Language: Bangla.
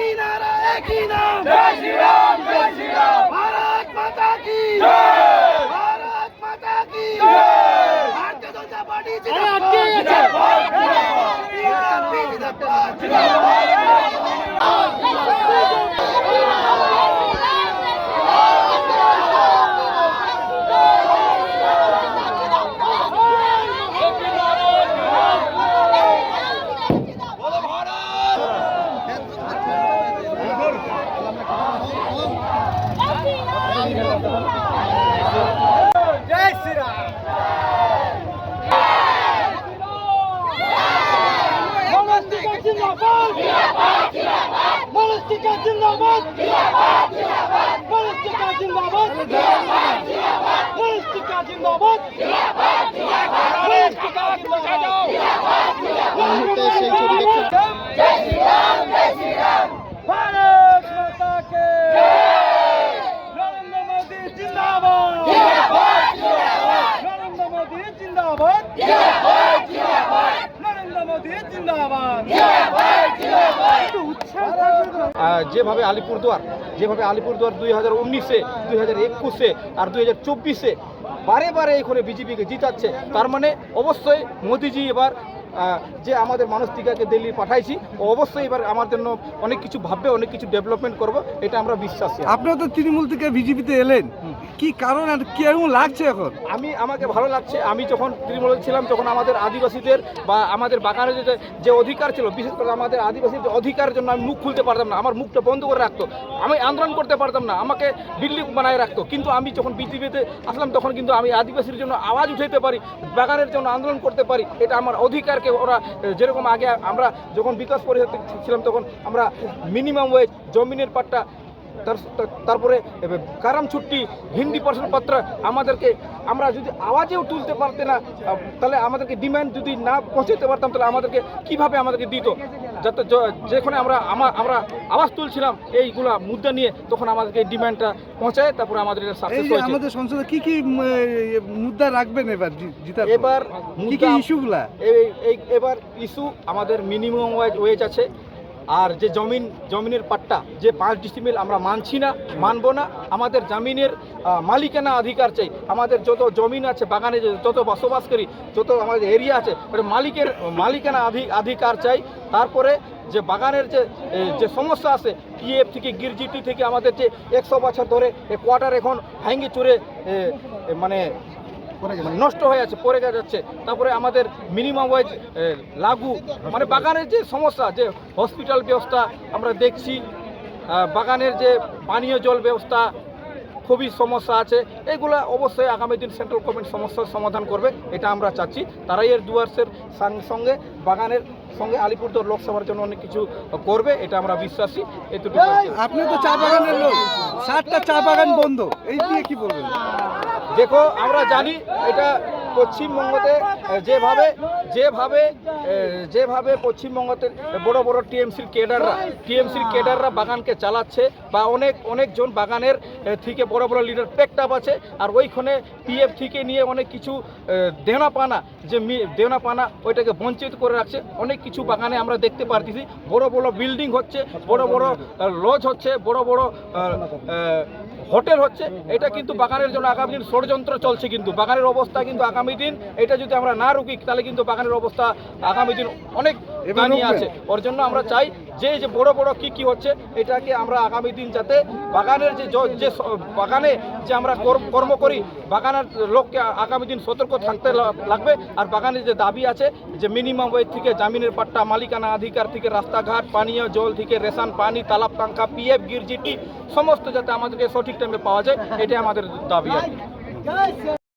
ही नारा एक ही नाम। जय श्री राम जय श्री राम भारत माता की। जय। भारत माता की। जय। भारतीय जनता पार्टी जिंदाबाद। जिंदाबाद। जिंदाबाद। जिंदाबाद। জিন্দাবাদ মনস্তিকা জিন্দাবাদ মনস্তিকা জিন্দাবাদ মনস্তিকা ভারত মাতা কে জিন্দাবাদ নরেন্দ্র মোদী জিন্দাবাদ নরেন্দ্র মোদী জিন্দাবাদ যেভাবে আলিপুরদুয়ার যেভাবে আলিপুরদুয়ার দুই হাজার উনিশে, দুই হাজার একুশে আর দুই হাজার চব্বিশে বারে বারে এখানে বিজেপিকে জিতাচ্ছে, তার মানে অবশ্যই মোদিজি এবার যে আমাদের মানুষটিকাকে দিল্লি পাঠাইছি অবশ্যই এবার আমার জন্য অনেক কিছু ভাববে অনেক কিছু ডেভেলপমেন্ট করব এটা আমরা বিশ্বাসী আপনারা তো তৃণমূল থেকে বিজেপিতে এলেন। কি কারণ আর কেমন লাগছে এখন? আমি আমাকে ভালো লাগছে আমি যখন তৃণমূলে ছিলাম তখন আমাদের আদিবাসীদের বা আমাদের বাগানে যে যে অধিকার ছিল বিশেষ করে আমাদের আদিবাসীর অধিকারের জন্য আমি মুখ খুলতে পারতাম না আমার মুখটা বন্ধ করে রাখতো। আমি আন্দোলন করতে পারতাম না আমাকে বিল্ডিং বানায় রাখতো। কিন্তু আমি যখন বিজেপিতে আসলাম তখন কিন্তু আমি আদিবাসীর জন্য আওয়াজ উঠাইতে পারি বাগানের জন্য আন্দোলন করতে পারি এটা আমার অধিকারকে ওরা যেরকম আগে আমরা যখন বিকাশ পরিষদ ছিলাম তখন আমরা মিনিমাম ওয়েজ জমিনের পাট্টা তারপরে কারাম ছুটি হিন্দি প্রশ্নপত্র আমাদেরকে আমরা যদি আওয়াজেও তুলতে পারতে না তাহলে আমাদেরকে ডিমান্ড যদি না পৌঁছাতে পারতাম তাহলে আমাদেরকে কীভাবে আমাদেরকে দিত? যাতে যেখানে আমরা আমা- আমরা আওয়াজ তুলছিলাম এইগুলা মুদ্রা নিয়ে তখন আমাদেরকে ডিমান্ডটা পৌঁছায় তারপরে আমাদের এটা সাকসেস হয়েছে। আমাদের সংসদে কি কি মুদ্রা রাখবেন এবার এবার কি কি ইস্যুগুলা এই এই এবার ইস্যু আমাদের মিনিমাম ওয়েজ ওয়েজ আছে। আর যে জমিন, জমিনের পাট্টা, যে পাঁচ ডিসিমিল আমরা মানছি না, মানবো না, আমাদের জমিনের মালিকানা অধিকার চাই। আমাদের যত জমিন আছে, বাগানে যত বসবাস করি, যত আমাদের এরিয়া আছে মালিকের, মালিকানা অধিকার চাই। তারপরে যে বাগানের যে যে সমস্যা আছে পিএফ থেকে গিরজিটি থেকে আমাদের যে একশো বছর ধরে কোয়ার্টার এখন ভাঙ্গে চুরে মানে নষ্ট হয়ে আছে পড়ে যাচ্ছে। তারপরে আমাদের মিনিমাম ওয়েজ লাগু মানে বাগানের যে সমস্যা, যে হসপিটাল ব্যবস্থা আমরা দেখছি বাগানের যে পানীয় জল ব্যবস্থা খুবই সমস্যা আছে। এগুলো অবশ্যই আগামী দিন সেন্ট্রাল গভর্নমেন্ট সমস্যার সমাধান করবে, এটা আমরা চাচ্ছি। তারাই এর দুয়ার্সের সঙ্গে, বাগানের সঙ্গে আলিপুরদুয়ার লোকসভার জন্য অনেক কিছু করবে, এটা আমরা বিশ্বাসী। এটুকু আপনি তো চা বাগানের লোক। সাতটা চা বাগান বন্ধ। এই নিয়ে কি বলবেন? দেখো, আমরা জানি এটা পশ্চিমবঙ্গতে যেভাবে যেভাবে যেভাবে পশ্চিমবঙ্গতে বড় বড় টিএমসির কেডাররা টিএমসির কেডাররা বাগানকে চালাচ্ছে বা অনেক, অনেকজন বাগানের থেকে বড় বড় লিডার পেকটাপ আছে। আর ওইখানে পিএফ থেকে নিয়ে অনেক কিছু দেনা পানা যে দেনা পানা ওইটাকে বঞ্চিত করে রাখছে। অনেক কিছু বাগানে আমরা দেখতে পারতেছি। বড় বড় বিল্ডিং হচ্ছে, বড় বড় লজ হচ্ছে, বড় বড় হোটেল হচ্ছে, এটা কিন্তু বাগানের জন্য আগামী দিন ষড়যন্ত্র চলছে কিন্তু। বাগানের অবস্থা কিন্তু আগামী দিন, এটা যদি আমরা না রুকি, তাহলে কিন্তু বাগানের অবস্থা আগামী দিন অনেক দাঁড়িয়ে আছে। ওর জন্য আমরা চাই যে যে বড় বড় কি কি হচ্ছে এটাকে আমরা আগামী দিন যাতে বাগানের যে যে বাগানে যে আমরা কর- কর্ম করি বাগানের লোককে আগামী দিন সতর্ক থাকতে লাগবে। আর বাগানের যে দাবি আছে যে মিনিমাম ওয়েজ থেকে জামিনের পাট্টা মালিকানা অধিকার থেকে রাস্তাঘাট পানীয় জল থেকে রেশন পানি তালাব পাঙ্খা পিএফ গিরজিটি সমস্ত যাতে আমাদেরকে সঠিক টাইমে পাওয়া যায় এটাই আমাদের দাবি আছে